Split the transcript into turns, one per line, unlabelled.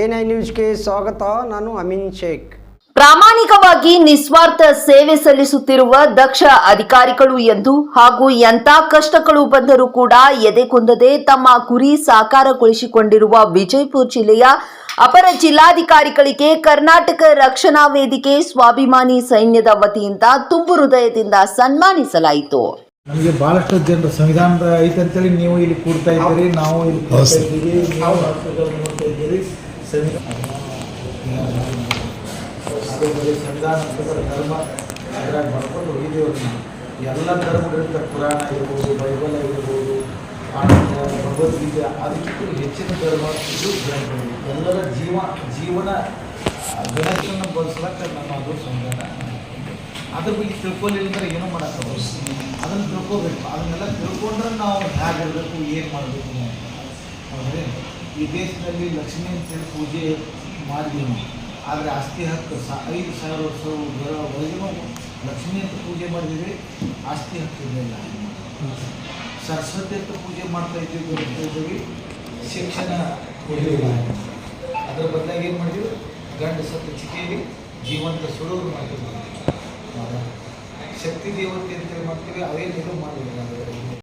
N I ನ್ಯೂಸ್ಗೆ ಸ್ವಾಗತ ನಾನು ಅಮಿನ್ ಶೇಖ್.
ಪ್ರಾಮಾಣಿಕವಾಗಿ ನಿಸ್ವಾರ್ಥ ಸೇವೆ ಸಲ್ಲಿಸುತ್ತಿರುವ ದಕ್ಷ ಅಧಿಕಾರಿಗಳು ಎಂದು ಹಾಗೂ ಎಂಥ ಕಷ್ಟಗಳು ಬಂದರೂ ಕೂಡ ಎದೆಗುಂದದೆ ತಮ್ಮ ಗುರಿ ಸಾಕಾರಗೊಳಿಸಿಕೊಂಡಿರುವ ವಿಜಯಪುರ ಜಿಲ್ಲೆಯ ಅಪರ ಜಿಲ್ಲಾಧಿಕಾರಿಗಳಿಗೆ ಕರ್ನಾಟಕ ರಕ್ಷಣಾ ವೇದಿಕೆ ಸ್ವಾಭಿಮಾನಿ ಸೈನ್ಯದ ವತಿಯಿಂದ ತುಂಬು ಹೃದಯದಿಂದ ಸನ್ಮಾನಿಸಲಾಯಿತು.
ನಮಗೆ ಬಹಳಷ್ಟು ಜನರು ಸಂವಿಧಾನದ ಐತೆ ಅಂತೇಳಿ ನೀವು ಇಲ್ಲಿ ಕೂಡ್ತಾ ಇದ್ದೀರಿ ನಾವು ಇಲ್ಲಿ ಅಂತಂದ್ರೆ ಧರ್ಮ ಅದ್ರಾಗ ಎಲ್ಲ ಧರ್ಮಗಳಿಂದ ಪುರಾಣ ಇರ್ಬೋದು, ಬೈಬಲ್ ಆಗಿರ್ಬೋದು ಭಗವದ್ಗೀತೆ, ಅದಕ್ಕಿಂತ ಹೆಚ್ಚಿನ ಧರ್ಮ ಇದು ಎಲ್ಲರ ಜೀವ, ಜೀವನ ಗಣಕನ್ನು ಬಳಸ್ಲಕ್ಕ ನಮ್ಮ ಅದು ಸಂಧಾನ ಅದ್ರ ಬಗ್ಗೆ ತಿಳ್ಕೊಲಿಲ್ಲ ಅಂದ್ರೆ ಏನೂ ಮಾಡೋಕ್ಕಾಗಲ್ಲ ಅದನ್ನು ತಿಳ್ಕೊಬೇಕು. ಅದನ್ನೆಲ್ಲ ತಿಳ್ಕೊಂಡ್ರೆ ನಾವು ಹೇಗಿರಬೇಕು, ಏನು ಮಾಡಬೇಕು ಅಂತ. ಹೌದ್ರಿ ಈ ದೇಶದಲ್ಲಿ ಲಕ್ಷ್ಮೀ ಅಂತೇಳಿ ಪೂಜೆ ಮಾಡಿದ್ವಿ ನಾವು ಆದರೆ ಆಸ್ತಿ ಹಕ್ಕು ಸ, ಐದು ಸಾವಿರ ವರ್ಷ ಒಳಗಿನೂ ಲಕ್ಷ್ಮೀ ಅಂತ ಪೂಜೆ ಮಾಡಿದ್ವಿ ಆಸ್ತಿ ಹಕ್ಕು ಇರಲಿಲ್ಲ ಸರಸ್ವತಿ ಅಂತ ಪೂಜೆ ಮಾಡ್ತಾ ಇದ್ದೀವಿ ಶಿಕ್ಷಣ ಕೊಡಲಿಲ್ಲ. ಅದರ ಬದಲಾಗಿ ಏನು ಮಾಡಿದ್ವಿ? ಗಂಡ ಸತ್ತ ಚಿಕೆಯಲ್ಲಿ ಜೀವಂತ ಸುಡೋರು ಮಾಡ್ತೀವಿ? ಶಕ್ತಿ ದೇವತೆ ಅಂತೇಳಿ ಮಾಡ್ತೀವಿ ಅವೇನು ಇದು ಮಾಡಲಿಲ್ಲ